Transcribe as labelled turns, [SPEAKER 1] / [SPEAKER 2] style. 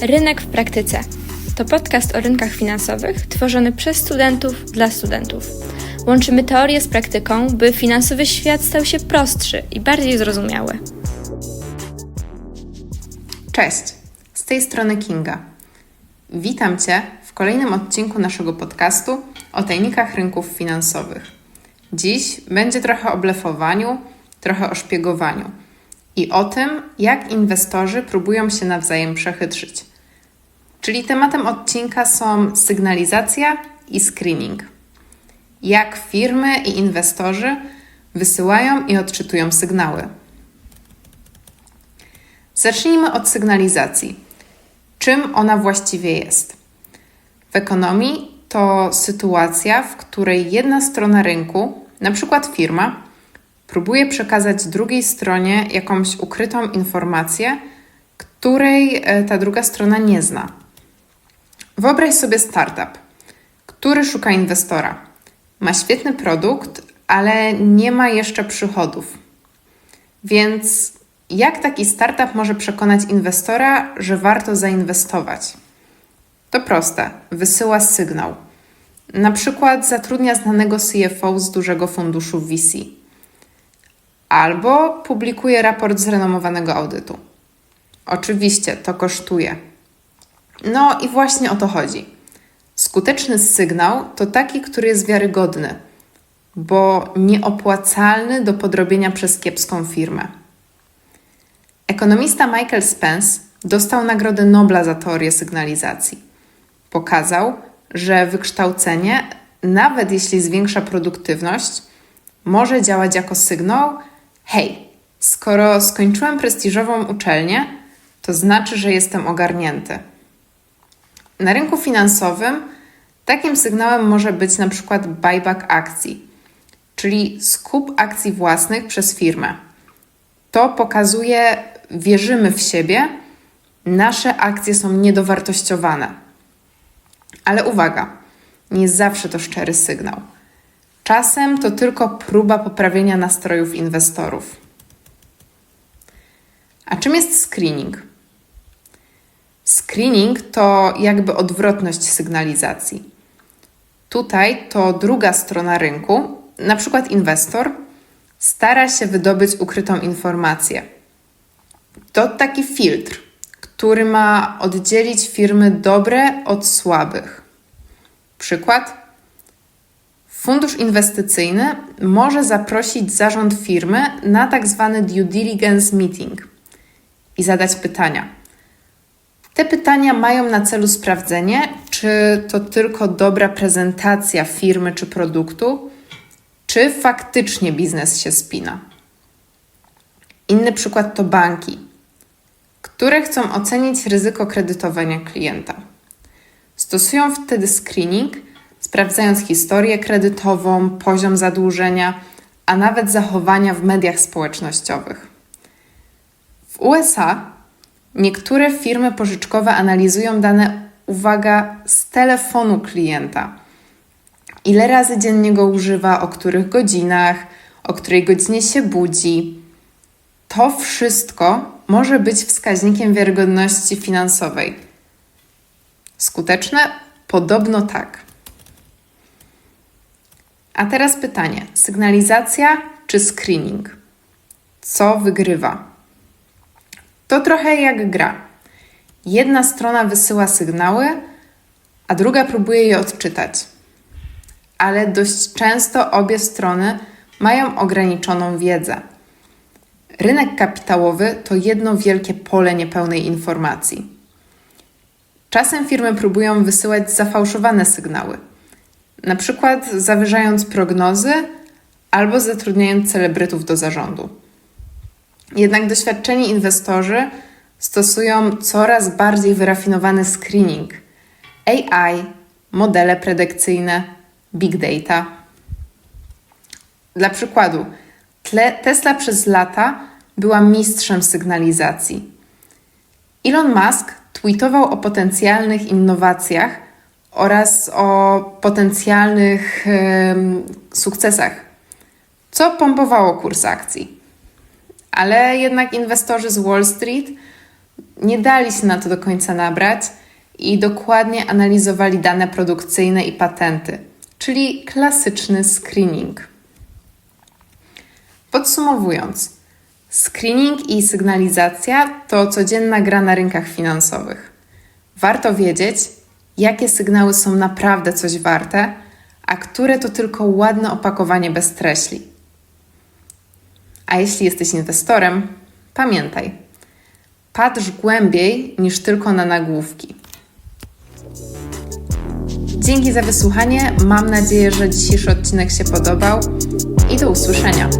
[SPEAKER 1] Rynek w praktyce to podcast o rynkach finansowych tworzony przez studentów dla studentów. Łączymy teorię z praktyką, by finansowy świat stał się prostszy i bardziej zrozumiały.
[SPEAKER 2] Cześć, z tej strony Kinga. Witam Cię w kolejnym odcinku naszego podcastu o tajnikach rynków finansowych. Dziś będzie trochę o blefowaniu, trochę o szpiegowaniu i o tym, jak inwestorzy próbują się nawzajem przechytrzyć. Czyli tematem odcinka są sygnalizacja i screening. Jak firmy i inwestorzy wysyłają i odczytują sygnały. Zacznijmy od sygnalizacji. Czym ona właściwie jest? W ekonomii to sytuacja, w której jedna strona rynku, na przykład firma, próbuje przekazać drugiej stronie jakąś ukrytą informację, której e, ta druga strona nie zna. Wyobraź sobie startup, który szuka inwestora. Ma świetny produkt, ale nie ma jeszcze przychodów. Więc jak taki startup może przekonać inwestora, że warto zainwestować? To proste. Wysyła sygnał. Na przykład zatrudnia znanego CFO z dużego funduszu VC. Albo publikuje raport z renomowanego audytu. Oczywiście to kosztuje. No i właśnie o to chodzi. Skuteczny sygnał to taki, który jest wiarygodny, bo nieopłacalny do podrobienia przez kiepską firmę. Ekonomista Michael Spence dostał Nagrodę Nobla za teorię sygnalizacji. Pokazał, że wykształcenie, nawet jeśli zwiększa produktywność, może działać jako sygnał: hej, skoro skończyłem prestiżową uczelnię, to znaczy, że jestem ogarnięty. Na rynku finansowym takim sygnałem może być na przykład buyback akcji, czyli skup akcji własnych przez firmę. To pokazuje, wierzymy w siebie, nasze akcje są niedowartościowane. Ale uwaga, nie zawsze to szczery sygnał. Czasem to tylko próba poprawienia nastrojów inwestorów. A czym jest screening? Screening to jakby odwrotność sygnalizacji. Tutaj to druga strona rynku, na przykład inwestor, stara się wydobyć ukrytą informację. To taki filtr, który ma oddzielić firmy dobre od słabych. Przykład. Fundusz inwestycyjny może zaprosić zarząd firmy na tak zwany due diligence meeting i zadać pytania te pytania mają na celu sprawdzenie, czy to tylko dobra prezentacja firmy czy produktu, czy faktycznie biznes się spina. Inny przykład to banki, które chcą ocenić ryzyko kredytowania klienta. Stosują wtedy screening, sprawdzając historię kredytową, poziom zadłużenia, a nawet zachowania w mediach społecznościowych. W USA Niektóre firmy pożyczkowe analizują dane, uwaga, z telefonu klienta. Ile razy dziennie go używa, o których godzinach, o której godzinie się budzi. To wszystko może być wskaźnikiem wiarygodności finansowej. Skuteczne? Podobno tak. A teraz pytanie: sygnalizacja czy screening? Co wygrywa? To trochę jak gra. Jedna strona wysyła sygnały, a druga próbuje je odczytać. Ale dość często obie strony mają ograniczoną wiedzę. Rynek kapitałowy to jedno wielkie pole niepełnej informacji. Czasem firmy próbują wysyłać zafałszowane sygnały, na przykład zawyżając prognozy albo zatrudniając celebrytów do zarządu. Jednak doświadczeni inwestorzy stosują coraz bardziej wyrafinowany screening AI, modele predykcyjne, big data. Dla przykładu, Tesla przez lata była mistrzem sygnalizacji. Elon Musk tweetował o potencjalnych innowacjach oraz o potencjalnych sukcesach, co pompowało kurs akcji ale jednak inwestorzy z Wall Street nie dali się na to do końca nabrać i dokładnie analizowali dane produkcyjne i patenty, czyli klasyczny screening. Podsumowując, screening i sygnalizacja to codzienna gra na rynkach finansowych. Warto wiedzieć, jakie sygnały są naprawdę coś warte, a które to tylko ładne opakowanie bez treśli. A jeśli jesteś inwestorem, pamiętaj, patrz głębiej niż tylko na nagłówki. Dzięki za wysłuchanie. Mam nadzieję, że dzisiejszy odcinek się podobał i do usłyszenia.